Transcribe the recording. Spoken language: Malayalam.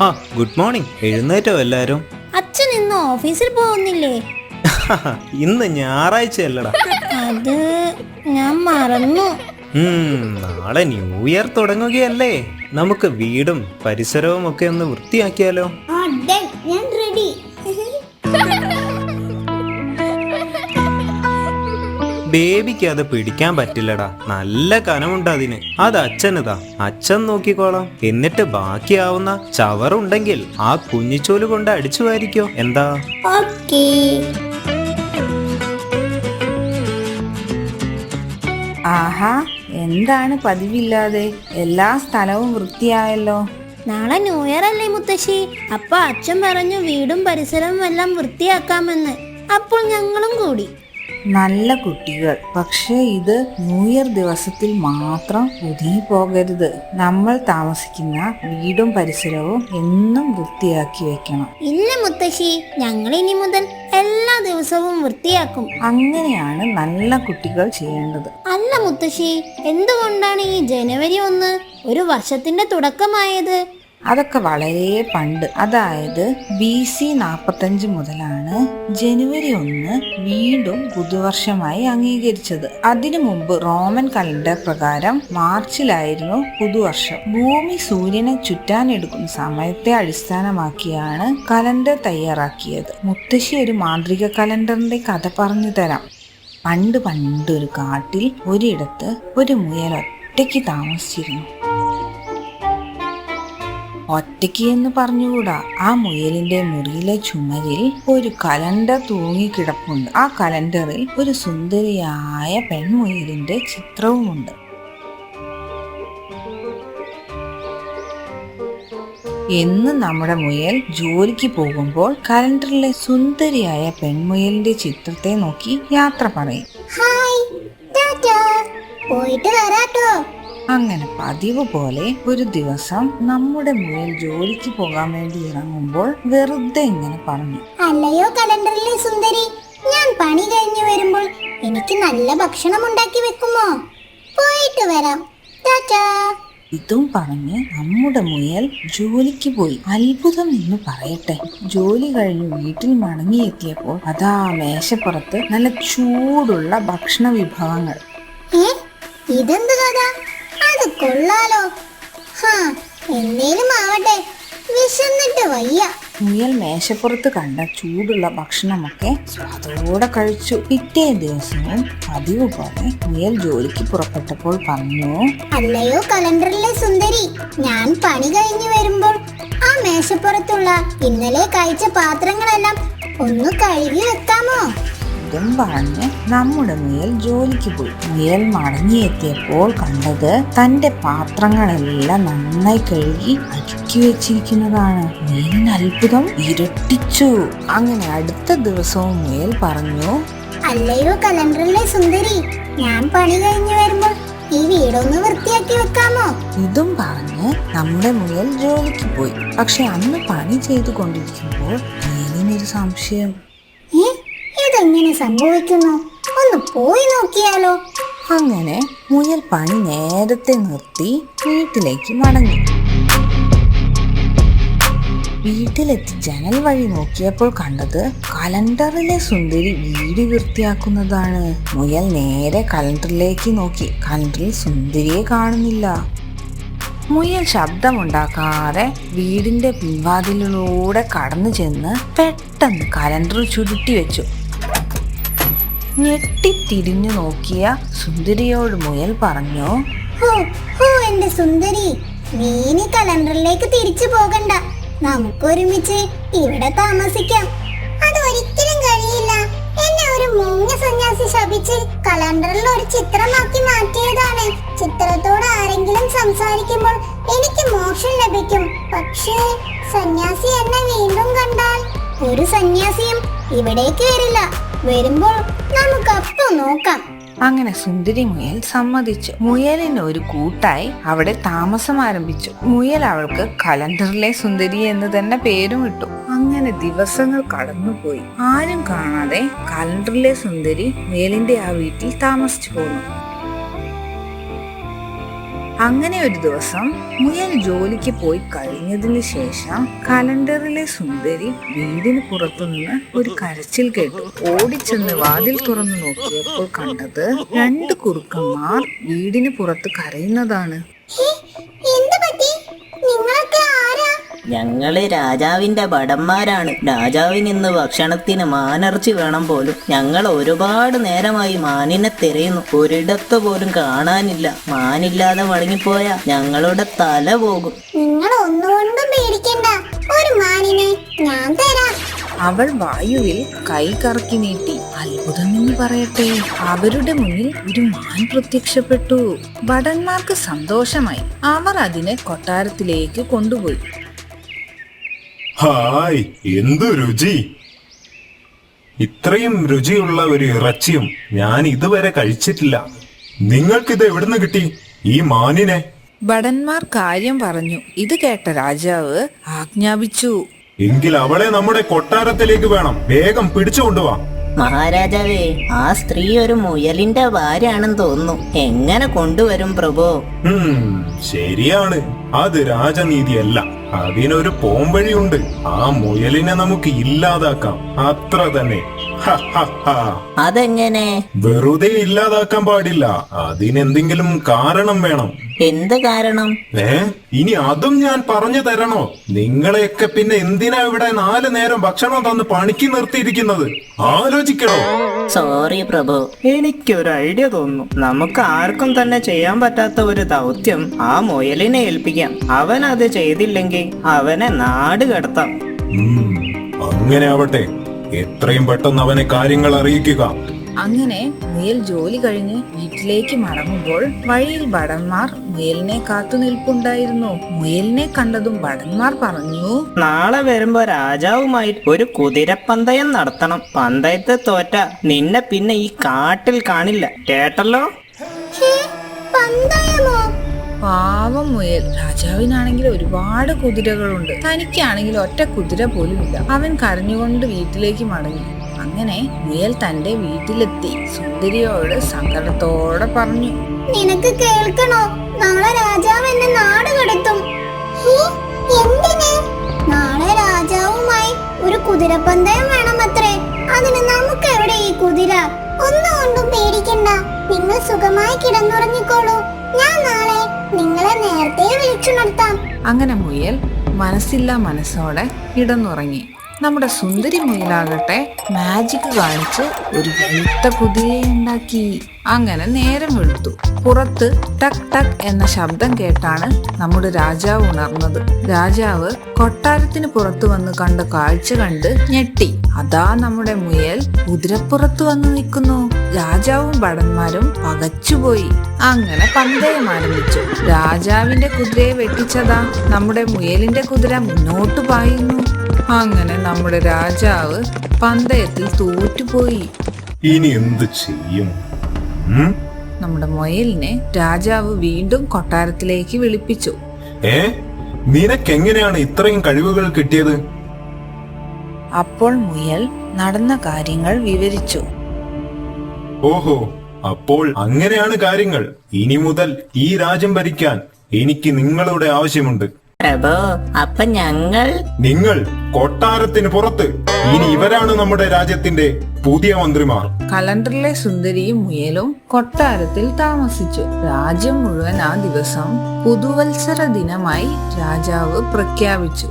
ആ ഗുഡ് മോർണിംഗ്. എഴുന്നേറ്റോ എല്ലാരും? അച്ഛൻ ഇന്ന് ഓഫീസിൽ പോകുന്നില്ലേ? ഇന്ന് ഞായറാഴ്ച അല്ലടാ അത് ഞാൻ മറന്നു. നാളെ ന്യൂ ഇയർ തുടങ്ങുകയല്ലേ. നമുക്ക് വീടും പരിസരവും ഒക്കെ ഒന്ന് വൃത്തിയാക്കിയാലോ? ബേബിക്ക് അത് പിടിക്കാൻ പറ്റില്ലടാ. നല്ല കനമുണ്ട് അതിന്. അത് അച്ഛനതാ. അച്ഛൻ നോക്കിക്കോളാം. എന്നിട്ട് ബാക്കിയാവുന്ന ചവറുണ്ടെങ്കിൽ ആ കുഞ്ഞിച്ചോൽ കൊണ്ട് അടിച്ചു വാരിക്കോ എന്താ? ഓക്കേ. ആഹാ എന്താണ് പതിവില്ലാതെ? എല്ലാ സ്ഥലവും വൃത്തിയായല്ലോ. നാളെ ന്യൂ ഇയർ അല്ലേ മുത്തശ്ശി? അപ്പൊ അച്ഛൻ പറഞ്ഞു വീടും പരിസരവും എല്ലാം വൃത്തിയാക്കാമെന്ന്. അപ്പോൾ ഞങ്ങളും കൂടി. നല്ല കുട്ടികൾ. പക്ഷേ ഇത് ന്യൂ ഇയർ ദിവസത്തിൽ മാത്രം ഒതുങ്ങി പോകരുത്. നമ്മൾ താമസിക്കുന്ന വീടും പരിസരവും എന്നും വൃത്തിയാക്കി വെക്കണം. ഇല്ല മുത്തശ്ശി ഞങ്ങൾ ഇനി മുതൽ എല്ലാ ദിവസവും വൃത്തിയാക്കും. അങ്ങനെയാണ് നല്ല കുട്ടികൾ ചെയ്യേണ്ടത്. അല്ല മുത്തശ്ശി എന്തുകൊണ്ടാണ് ഈ ജനുവരി ഒന്ന് ഒരു വർഷത്തിന്റെ തുടക്കമായത്? അതൊക്കെ വളരെ പണ്ട്. അതായത് ബി സി നാൽപ്പത്തഞ്ച് മുതലാണ് ജനുവരി ഒന്ന് വീണ്ടും പുതുവർഷമായി അംഗീകരിച്ചത്. അതിനു മുമ്പ് റോമൻ കലണ്ടർ പ്രകാരം മാർച്ചിലായിരുന്നു പുതുവർഷം. ഭൂമി സൂര്യനെ ചുറ്റാനെടുക്കുന്ന സമയത്തെ അടിസ്ഥാനമാക്കിയാണ് കലണ്ടർ തയ്യാറാക്കിയത്. മുത്തശ്ശി ഒരു മാന്ത്രിക കലണ്ടറിന്റെ കഥ പറഞ്ഞു തരാം. പണ്ട് പണ്ട് ഒരു കാട്ടിൽ ഒരിടത്ത് ഒരു മുയൽ ഒറ്റയ്ക്ക് താമസിച്ചിരുന്നു. ഒറ്റയ്ക്ക് എന്ന് പറഞ്ഞുകൂടാ. ആ മുയലിന്റെ മുറിയിലെ ചുമരിൽ ഒരു കലണ്ടർ തൂങ്ങിക്കിടപ്പുണ്ട്. ആ കലണ്ടറിൽ ഒരു സുന്ദരിയായ പെൺമുയലിന്റെ ചിത്രവുമുണ്ട്. എന്ന് നമ്മുടെ മുയൽ ജോലിക്ക് പോകുമ്പോൾ കലണ്ടറിലെ സുന്ദരിയായ പെൺമുയലിന്റെ ചിത്രത്തെ നോക്കി യാത്ര പറയും. ഹായ് പോയിട്ട് വരാട്ടോ. അങ്ങനെ പതിവ് പോലെ ഒരു ദിവസം നമ്മുടെ മുയൽ ജോലിക്ക് പോകാൻ വേണ്ടി ഇറങ്ങുമ്പോൾ വെറുതെ ഇങ്ങനെ പറഞ്ഞു. അല്ലയോ കലണ്ടറിലെ സുന്ദരി ഞാൻ പണി കഴിഞ്ഞു വരുമ്പോൾ എനിക്ക് നല്ല ഭക്ഷണം ഉണ്ടാക്കി വെക്കുമോ? പോയിട്ട് വരാം. ഇതും പറഞ്ഞ് നമ്മുടെ മുയൽ ജോലിക്ക് പോയി. അത്ഭുതം എന്ന് പറയട്ടെ. ജോലി കഴിഞ്ഞ് വീട്ടിൽ മടങ്ങിയെത്തിയപ്പോൾ അതാ മേശപ്പുറത്ത് നല്ല ചൂടുള്ള ഭക്ഷണ വിഭവങ്ങൾ. ഇതെന്ത് കഥ? കൊള്ളാലോ. ഹാ എന്തേലും ആവട്ടെ. വിശന്നിട്ട് വയ്യ. മുയൽ മേശപ്പുറത്ത് കണ്ട ചൂടുള്ള ഭക്ഷണമൊക്കെ സ്വാദോടെ കഴിച്ചു. പിറ്റേ ദിവസവും പതിവ് പോലെ മുയൽ ജോലിക്ക് പുറപ്പെട്ടപ്പോൾ പറഞ്ഞു അല്ലയോ കലണ്ടറിലെ സുന്ദരി. ഞാൻ പണി കഴിഞ്ഞു വരുമ്പോൾ ആ മേശപ്പുറത്തുള്ള ഇന്നലെ കഴിച്ച പാത്രങ്ങളെല്ലാം ഒന്ന് കഴുകി വെക്കാമോ? ഇതും പറഞ്ഞ് നമ്മുടെ മുയൽ ജോലിക്ക് പോയി. മുയൽ മടങ്ങിയെത്തിയപ്പോൾ കണ്ടത് തന്റെ പാത്രങ്ങളെല്ലാം നന്നായി കഴുകി അടുക്കി വെച്ചിരിക്കുന്നതാണ്. മുയലിന് അത്ഭുതം ഇരട്ടിച്ചു. അങ്ങനെ അടുത്ത ദിവസവും മേൽ പറഞ്ഞു അല്ലയോ കലണ്ടറിലെ സുന്ദരി ഞാൻ പണി കഴിഞ്ഞു വരുമ്പോൾ ഈ വീടൊന്ന് വൃത്തിയാക്കി വെക്കാമോ? ഇതും പറഞ്ഞ് നമ്മുടെ മുയൽ ജോലിക്ക് പോയി. പക്ഷെ അന്ന് പണി ചെയ്തു കൊണ്ടിരിക്കുമ്പോൾ മുയലിനൊരു സംശയം. ഇതെങ്ങനെ സംഭവിക്കുന്നു? ഒന്ന് പോയി നോക്കിയാലോ. അങ്ങനെ മുയൽ പണി നേരത്തെ നിർത്തി വീട്ടിലേക്ക് മടങ്ങി. വീട്ടിലെത്തി ജനൽ വഴി നോക്കിയപ്പോൾ കണ്ടത് കലണ്ടറിലെ സുന്ദരി വീട് വൃത്തിയാക്കുന്നതാണ്. മുയൽ നേരെ കലണ്ടറിലേക്ക് നോക്കി. കലണ്ടറിൽ സുന്ദരിയെ കാണുന്നില്ല. മുയൽ ശബ്ദമുണ്ടാക്കാതെ വീടിന്റെ പിൻവാതിലിലൂടെ കടന്നു ചെന്ന് പെട്ടെന്ന് കലണ്ടർ ചുരുട്ടി വെച്ചു. ഞെട്ടിത്തിരിഞ്ഞു നോക്കിയ സുന്ദരിയോട് മുയൽ പറഞ്ഞു എന്റെ സുന്ദരി നീ ഇനി കലണ്ടറിലേക്ക് തിരിച്ചു പോകണ്ട. നമുക്കൊരുമിച്ച് ഇവിടെ താമസിക്കാം. അത് ഒരിക്കലും കഴിയില്ല. എന്നെ ഒരു മൂങ്ങ സന്യാസി ശപിച്ച് കലണ്ടറിൽ ഒരു ചിത്രമാക്കി മാറ്റിയതാണ്. ചിത്രത്തോട് ആരെങ്കിലും സംസാരിക്കുമ്പോൾ എനിക്ക് മോക്ഷം ലഭിക്കും. പക്ഷേ സന്യാസി എന്നെ വീണ്ടും കണ്ടാൽ ഒരു സന്യാസിയും ഇവിടേക്ക് വരില്ല വരുമ്പോൾ നമുക്ക് അപ്പൊ നോക്കാം. അങ്ങനെ സുന്ദരി മുയൽ സമ്മതിച്ചു. മുയലിന് ഒരു കൂട്ടായി അവിടെ താമസം ആരംഭിച്ചു. മുയൽ അവൾക്ക് കലണ്ടറിലെ സുന്ദരി എന്ന് തന്നെ പേരും ഇട്ടു. അങ്ങനെ ദിവസങ്ങൾ കടന്നുപോയി. ആരും കാണാതെ കലണ്ടറിലെ സുന്ദരി മുയലിന്റെ ആ വീട്ടിൽ താമസിച്ചു പോന്നു. അങ്ങനെ ഒരു ദിവസം മുയൽ ജോലിക്ക് പോയി കഴിഞ്ഞതിന് ശേഷം കലണ്ടറിലെ സുന്ദരി വീടിന് പുറത്തുനിന്ന് ഒരു കരച്ചിൽ കേട്ടു ഓടിച്ചെന്ന് വാതിൽ തുറന്നു നോക്കിയപ്പോൾ കണ്ടത് രണ്ട് കുറുക്കന്മാർ വീടിന് പുറത്ത് കരയുന്നതാണ് ഹേ, എന്ത് പറ്റി നിങ്ങളൊക്കെ ആരാ ഞങ്ങൾ രാജാവിന്റെ ഭടന്മാരാണ്. രാജാവിന് ഇന്ന് ഭക്ഷണത്തിന് മാനർച്ചി വേണം പോലും. ഞങ്ങൾ ഒരുപാട് നേരമായി മാനിനെ തിരയുന്നു. ഒരിടത്ത് പോലും കാണാനില്ല. മാനില്ലാതെ മടങ്ങിപ്പോയ ഞങ്ങളുടെ തല പോകും. നിങ്ങൾ ഒന്നുകൊണ്ടും പേടിക്കണ്ട. ഒരു മാനിനെ ഞാൻ തരാം. അവൾ വായുവിൽ കൈ കറക്കി നീട്ടി അത്ഭുതം എന്ന് പറയട്ടെ. അവരുടെ മുന്നിൽ ഒരു മാൻ പ്രത്യക്ഷപ്പെട്ടു. ഭടന്മാർക്ക് സന്തോഷമായി. അവർ അതിനെ കൊട്ടാരത്തിലേക്ക് കൊണ്ടുപോയി. ഹായ് എന്തു രുചി? ഇത്രയും രുചിയുള്ള ഒരു ഇറച്ചിയും ഞാൻ ഇതുവരെ കഴിച്ചിട്ടില്ല. നിങ്ങൾക്കിത് എവിടുന്ന് കിട്ടി? ഈ മാനിനെ. ഭടന്മാർ കാര്യം പറഞ്ഞു. ഇത് കേട്ട രാജാവ് ആജ്ഞാപിച്ചു. എങ്കിൽ അവളെ നമ്മുടെ കൊട്ടാരത്തിലേക്ക് വേണം. വേഗം പിടിച്ചുകൊണ്ടുവാ മഹാരാജാവേ ആ സ്ത്രീ ഒരു മുയലിന്റെ ഭാര്യയാണെന്ന് തോന്നുന്നു. എങ്ങനെ കൊണ്ടുവരും പ്രഭോ? ശരിയാണ്. അത് രാജനീതിയല്ല. അതിനൊരു പോംവഴിയുണ്ട്. ആ മുയലിനെ നമുക്ക് ഇല്ലാതാക്കാം. അത്ര തന്നെ. അതെങ്ങനെ? വെറുതെ ഇല്ലാതാക്കാൻ പാടില്ല. അതിനെന്തെങ്കിലും കാരണം വേണം. എന്ത് കാരണം? ഏ? ഇനി അതും ഞാൻ പറഞ്ഞു തരണോ? നിങ്ങളെയൊക്കെ പിന്നെ എന്തിനാ ഇവിടെ നാല് നേരം ഭക്ഷണം തന്ന് പണിക്ക് നിർത്തിയിരിക്കുന്നത്? ആലോചിക്കണോ? സോറി പ്രഭു. എനിക്കൊരു ഐഡിയ തോന്നുന്നു. നമുക്ക് ആർക്കും തന്നെ ചെയ്യാൻ പറ്റാത്ത ഒരു ദൗത്യം ആ മുയലിനെ ഏൽപ്പിക്കാം. അവൻ അത് ചെയ്തില്ലെങ്കിൽ അവനെ നാട് കടത്താം. അങ്ങനെ ആവട്ടെ. എത്രയും പെട്ടെന്ന് അവനെ കാര്യങ്ങൾ അറിയിക്കുക. അങ്ങനെ മേൽ ജോലി കഴിഞ്ഞ് വീട്ടിലേക്ക് മടങ്ങുമ്പോൾ വഴിയിൽ ഭടന്മാർ മുയലിനെ കാത്തു നിൽപ്പുണ്ടായിരുന്നു. മുയലിനെ കണ്ടതും ഭടന്മാർ പറഞ്ഞു നാളെ വരുമ്പോ രാജാവുമായി ഒരു കുതിരപ്പന്തയം നടത്തണം. പന്തയത്തെ തോറ്റ നിന്നെ പിന്നെ ഈ കാട്ടിൽ കാണില്ല. കേട്ടല്ലോ? പന്തയമോ? പാവം മുയൽ. രാജാവിനാണെങ്കിൽ ഒരുപാട് കുതിരകളുണ്ട്. തനിക്കാണെങ്കിൽ ഒറ്റ കുതിര പോലും ഇല്ല. അവൻ കരഞ്ഞുകൊണ്ട് വീട്ടിലേക്ക് മടങ്ങി. അങ്ങനെ മുയൽ തന്റെ വീട്ടിലെത്തി. സുന്ദരിയോട് സങ്കടത്തോടെ പറഞ്ഞു. നിനക്ക് കേൾക്കണോ? നാളെ രാജാവ് എന്നെ നാട് കടത്തും. നാളെ രാജാവുമായി ഒരു കുതിരപ്പന്തയം വേണമത്രേ. അതിന് നമുക്ക് എവിടെ ഈ കുതിര? ഒന്നും ഒന്നുകൊണ്ടും പേടിക്കണ്ട. നിങ്ങൾ സുഖമായി കിടന്നുറങ്ങിക്കോളൂ. ഞാൻ നാളെ നിങ്ങളെ നേരത്തെ വിളിച്ചുണർത്താം അങ്ങനെ മുയൽ മനസ്സില്ല മനസ്സോടെ കിടന്നുറങ്ങി. നമ്മുടെ സുന്ദരി മുയലാകട്ടെ മാജിക് കാണിച്ച് ഒരു വെളുത്ത കുതിരയെ ഉണ്ടാക്കി. അങ്ങനെ നേരം വെളുത്തു. പുറത്ത് ടക് ടക് എന്ന ശബ്ദം കേട്ടാണ് നമ്മുടെ രാജാവ് ഉണർന്നത്. രാജാവ് കൊട്ടാരത്തിന് പുറത്തു വന്ന് കണ്ട കാഴ്ച കണ്ട് ഞെട്ടി. അതാ നമ്മുടെ മുയൽ. കുതിരപ്പുറത്ത് വന്ന് നിൽക്കുന്നു. രാജാവും ഭടന്മാരും പകച്ചുപോയി. അങ്ങനെ പന്തയം ആരംഭിച്ചു. രാജാവിന്റെ കുതിരയെ വെട്ടിച്ചതാ നമ്മുടെ മുയലിന്റെ കുതിര മുന്നോട്ട് പായുന്നു. അങ്ങനെ നമ്മുടെ രാജാവ് പന്തയത്തിൽ തോറ്റുപോയി. ഇനി എന്ത് ചെയ്യും? നമ്മുടെ മൊയലിനെ രാജാവ് വീണ്ടും കൊട്ടാരത്തിലേക്ക് വിളിപ്പിച്ചു. ഏ? നിനക്കെങ്ങനെയാണ് ഇത്രയും കഴിവുകൾ കിട്ടിയത്? അപ്പോൾ മുയൽ നടന്ന കാര്യങ്ങൾ വിവരിച്ചു. ഓഹോ അപ്പോൾ അങ്ങനെയാണ് കാര്യങ്ങൾ. ഇനി മുതൽ ഈ രാജ്യം ഭരിക്കാൻ എനിക്ക് നിങ്ങളുടെ ആവശ്യമുണ്ട്. പ്രഭു അപ്പൊ ഞങ്ങൾ നിങ്ങൾ കൊട്ടാരത്തിന് പുറത്ത്. ഇനി ഇവരാണ് നമ്മുടെ രാജ്യത്തിന്റെ പുതിയ മന്ത്രിമാർ. കലണ്ടറിലെ സുന്ദരിയും മുയലും കൊട്ടാരത്തിൽ താമസിച്ചു. രാജ്യം മുഴുവൻ ആ ദിവസം പുതുവത്സര ദിനമായി രാജാവ് പ്രഖ്യാപിച്ചു.